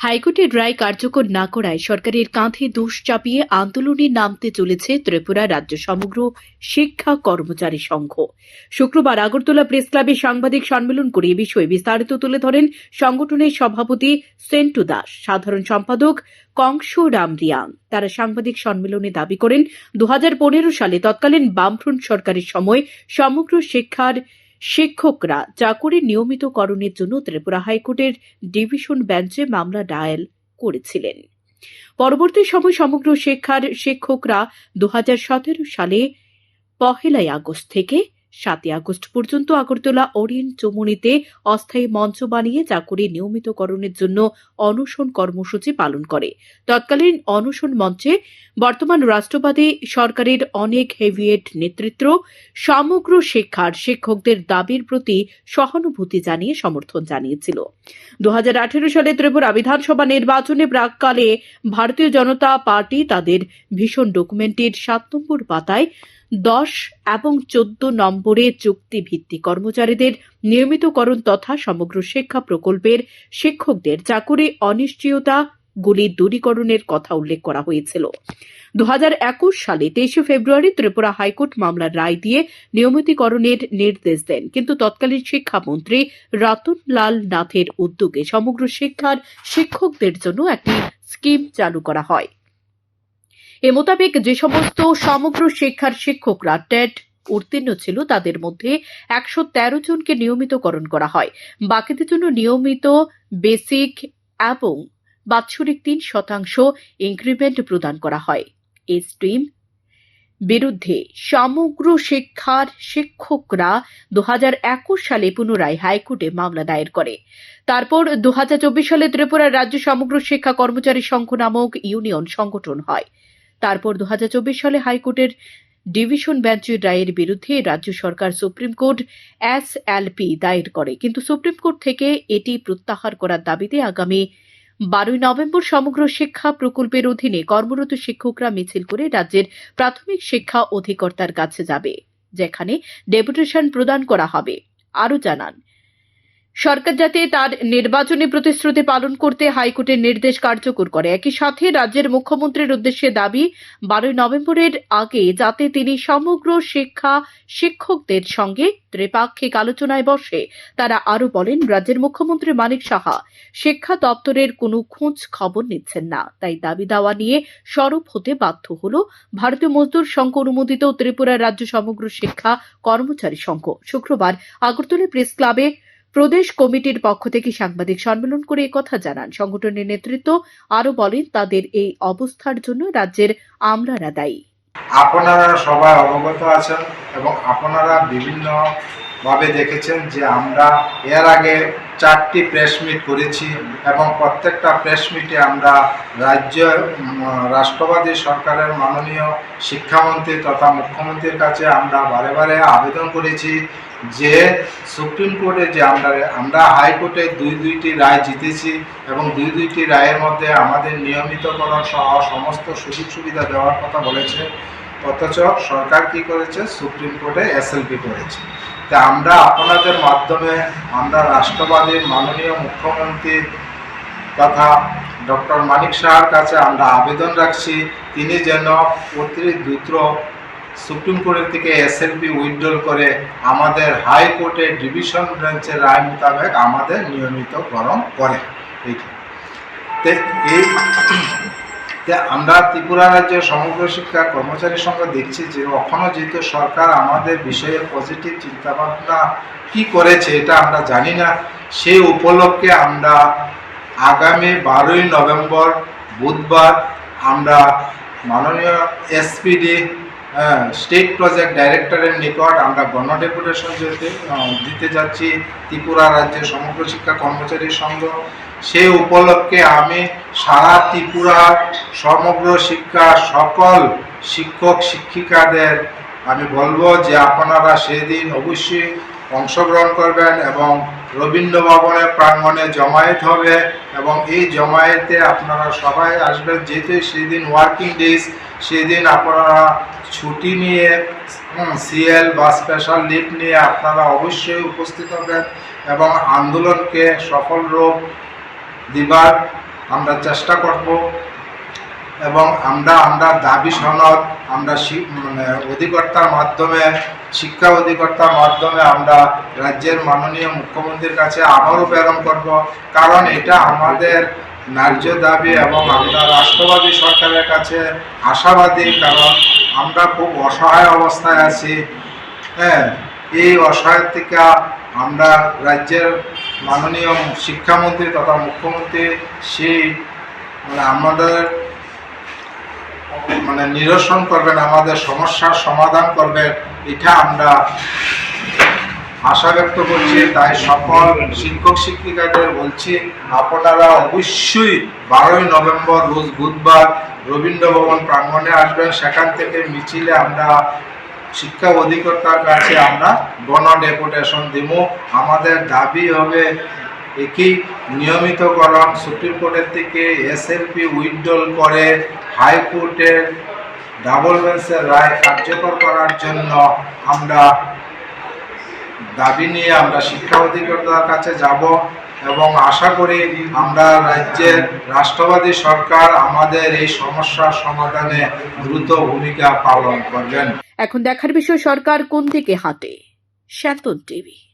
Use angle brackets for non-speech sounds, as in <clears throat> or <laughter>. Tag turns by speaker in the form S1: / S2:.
S1: হাইকোর্টের রায় কার্যকর না করায় সরকারের কাঁধে দোষ চাপিয়ে আন্দোলনে নামতে চলেছে ত্রিপুরা রাজ্য সমগ্র শিক্ষা কর্মচারী সংঘ। শুক্রবার আগরতলা প্রেস ক্লাবে সাংবাদিক সম্মেলন করে এ বিষয়ে বিস্তারিত তুলে ধরেন সংগঠনের সভাপতি সেন্টু দাস। সাধারণ সম্পাদক কংস রাম রিয়াং তারা সাংবাদিক সম্মেলনে দাবি করেন দু হাজার পনেরো সালে তৎকালীন বামফ্রন্ট সরকারের সময় সমগ্র শিক্ষার শিক্ষকরা চাকুরির নিয়মিতকরণের জন্য ত্রিপুরা হাইকোর্টের ডিভিশন বেঞ্চে মামলা ডায়াল করেছিলেন। পরবর্তী সময় সমগ্র শিক্ষার শিক্ষকরা দু হাজার সতেরো সালে পহেলাই আগস্ট থেকে সাতই আগস্ট পর্যন্ত আগরতলা ওরিয়েন্ট চমুনিতে অস্থায়ী মঞ্চ বানিয়ে চাকুরি নিয়মিতকরণের জন্য অনশন কর্মসূচি পালন করে। তৎকালীন অনশন মঞ্চে বর্তমান রাষ্ট্রবাদী সরকারের অনেক হেভিয়েট নেতৃত্ব, সমগ্র শিক্ষার শিক্ষকদের দাবির প্রতি সহানুভূতি জানিয়ে সমর্থন জানিয়েছিল। দু হাজার আঠেরো সালে ত্রিপুরা বিধানসভা নির্বাচনে প্রাককালে ভারতীয় জনতা পার্টি তাদের ভীষণ ডকুমেন্টের সাত নম্বর পাতায় দশ এবং চোদ্দ নম্বরে চুক্তিভিত্তিক কর্মচারীদের নিয়মিতকরণ তথা সমগ্র শিক্ষা প্রকল্পের শিক্ষকদের চাকুরি অনিশ্চয়তা গুলি দূরীকরণের কথা উল্লেখ করা হয়েছিল। দু হাজার একুশ সালে তেইশে ফেব্রুয়ারি ত্রিপুরা হাইকোর্ট মামলার রায় দিয়ে নিয়মিতকরণের নির্দেশ দেন। কিন্তু তৎকালীন শিক্ষামন্ত্রী রতনলাল নাথের উদ্যোগে সমগ্র শিক্ষার শিক্ষকদের জন্য একটি স্কিম চালু করা হয়। এ মোতাবেক যে সমস্ত সমগ্র শিক্ষার শিক্ষকরা টেট উত্তীর্ণ ছিল, তাদের মধ্যে একশো তেরো জনকে নিয়মিতকরণ করা হয়। বাকিদের জন্য নিয়মিত বেসিক এবং বাৎসরিক তিন শতাংশ ইনক্রিমেন্ট প্রদান করা হয়। এই স্ট্রিম বিরুদ্ধে সমগ্র শিক্ষার শিক্ষকরা দু হাজার একুশ সালে পুনরায় হাইকোর্টে মামলা দায়ের করে। তারপর দু হাজার চব্বিশ সালে ত্রিপুরা রাজ্য সমগ্র শিক্ষা কর্মচারী সংঘ নামক ইউনিয়ন সংগঠন হয়। তারপর দু হাজার চব্বিশ সালে হাইকোর্টের ডিভিশন বেঞ্চের রায়ের বিরুদ্ধে রাজ্য সরকার সুপ্রিম কোর্ট এসএলপি দায়ের করে। কিন্তু সুপ্রিম কোর্ট থেকে এটি প্রত্যাহার করার দাবিতে আগামী বারোই নভেম্বর সমগ্র শিক্ষা প্রকল্পের অধীনে কর্মরত শিক্ষকরা মিছিল করে রাজ্যের প্রাথমিক শিক্ষা অধিকর্তার কাছে যাবে, যেখানে ডেপুটেশন প্রদান করা হবে। আরও জানান সরকার যাতে তার নির্বাচনী প্রতিশ্রুতি পালন করতে হাইকোর্টের নির্দেশ কার্যকর করে। একই সাথে রাজ্যের মুখ্যমন্ত্রীর উদ্দেশ্যে দাবি, বারোই নভেম্বরের আগে যাতে তিনি সমগ্র শিক্ষা শিক্ষকদের সঙ্গে ত্রিপাক্ষিক আলোচনায় বসে। তারা আরও বলেন, রাজ্যের মুখ্যমন্ত্রী মানিক সাহা শিক্ষা দপ্তরের কোনো খোঁজ খবর নিচ্ছেন না। তাই দাবি দাওয়া নিয়ে সরব হতে বাধ্য হল ভারতীয় মজদুর সংঘ অনুমোদিত ত্রিপুরা রাজ্য সমগ্র শিক্ষা কর্মচারী সংঘ। শুক্রবার আগরতলা প্রেস ক্লাবে প্রদেশ কমিটির পক্ষ থেকে সাংবাদিক সম্মেলন করে কথা জানান। সংগঠনের নেতৃত্ব আরও বলেন, তাদের এই অবস্থার জন্য রাজ্যের আমলারা দায়ী।
S2: আপনারা সবাই অবগত আছেন এবং আপনারা বিভিন্ন ভাবে দেখেছেন যে আমরা এর আগে চারটি প্রেস মিট করেছি এবং প্রত্যেকটা প্রেস মিটে আমরা রাজ্য রাষ্ট্রবাদী সরকারের মাননীয় শিক্ষামন্ত্রী তথা মুখ্যমন্ত্রীর কাছে আমরা বারে বারে আবেদন করেছি যে সুপ্রিম কোর্টে যে আমরা আমরা হাইকোর্টে দুই দুইটি রায় জিতেছি এবং দুই দুইটি রায়ের মধ্যে আমাদের নিয়মিতকরণ সহ সমস্ত সুযোগ সুবিধা দেওয়ার কথা বলেছে। অথচ সরকার কি করেছে? সুপ্রিম কোর্টে এসএলপি করেছে। তা আমরা আপনাদের মাধ্যমে আমরা রাষ্ট্রবাদীর মাননীয় মুখ্যমন্ত্রী তথা ডক্টর মানিক শাহর কাছে আমরা আবেদন রাখছি। তিনি যেন অতি দ্রুত সুপ্রিম কোর্টের থেকে এসএলপি উইথড্রল করে আমাদের হাইকোর্টের ডিভিশন ব্রাঞ্চের রায় মোতাবেক আমাদের নিয়মিতকরণ করে এই <clears throat> আমরা ত্রিপুরা রাজ্যের সমগ্র শিক্ষা কর্মচারীর সঙ্গে দেখছি যে এখনও যেহেতু সরকার আমাদের বিষয়ে পজিটিভ চিন্তাভাবনা কি করেছে এটা আমরা জানি না। সেই উপলক্ষে আমরা আগামী বারোই নভেম্বর বুধবার আমরা মাননীয় এসপিডি স্টেট প্রজেক্ট ডাইরেক্টরের নিকট আমরা গণ ডেপুটেশন যেতে দিতে যাচ্ছি ত্রিপুরা রাজ্যের সমগ্র শিক্ষা কর্মচারী সংঘ। সে উপলক্ষে আমি সারা ত্রিপুরার সমগ্র শিক্ষা সকল শিক্ষক শিক্ষিকাদের আমি বলব যে আপনারা সেদিন অবশ্যই অংশগ্রহণ করবেন এবং রবীন্দ্র ভবনের প্রাঙ্গণে জমায়েত হবে এবং এই জমায়েতে আপনারা সবাই আসবেন। যেহেতু সেদিন ওয়ার্কিং ডেজ সেদিন আপনারা ছুটি নিয়ে সিএল বা স্পেশাল লিভ নিয়ে আপনারা অবশ্যই উপস্থিত হবেন এবং আন্দোলনকে সফল রূপ দিবার আমরা চেষ্টা করব। এবং আমরা আমরা দাবি সনদ, আমরা মানে অধিকর্তার মাধ্যমে, শিক্ষা অধিকর্তার মাধ্যমে আমরা রাজ্যের মাননীয় মুখ্যমন্ত্রীর কাছে আবারও প্রেরণ করব। কারণ এটা আমাদের ন্যায্য দাবি এবং আমরা রাষ্ট্রবাদী সরকারের কাছে আশাবাদী, কারণ আমরা খুব অসহায় অবস্থায় আছি। হ্যাঁ এই অসহায় থেকে আমরা রাজ্যের মাননীয় শিক্ষামন্ত্রী তথা মুখ্যমন্ত্রী, সেই মানে আমাদের মানে নিরসন করবেন, আমাদের সমস্যার সমাধান করবেন, এটা আমরা আশা ব্যক্ত করছি, তাই সকল শিক্ষক শিক্ষিকাদের বলছি, আপনারা অবশ্যই বারোই নভেম্বর, রোজ বুধবার রবীন্দ্র ভবন প্রাঙ্গণে আসবেন, সেখান থেকে মিছিলে আমরা শিক্ষা অধিকর্তার কাছে আমরা গণ ডেপুটেশন দিব। আমাদের দাবি হবে একই নিয়মিতকরণ সুপ্রিম কোর্টের থেকে এসএলপি উইথড্রল করে হাইকোর্টের ডাবল বেঞ্চের রায় কার্যকর করার জন্য আমরা দাবি নিয়ে আমরা শিক্ষা অধিকর্তার কাছে যাব এবং আশা করি আমরা রাজ্যের রাষ্ট্রবাদী সরকার আমাদের এই সমস্যার সমাধানে দ্রুত ভূমিকা পালন করবেন।
S1: এখন দেখার বিষয় সরকার কোন দিকে হাঁটে? শ্যাতন টিভি।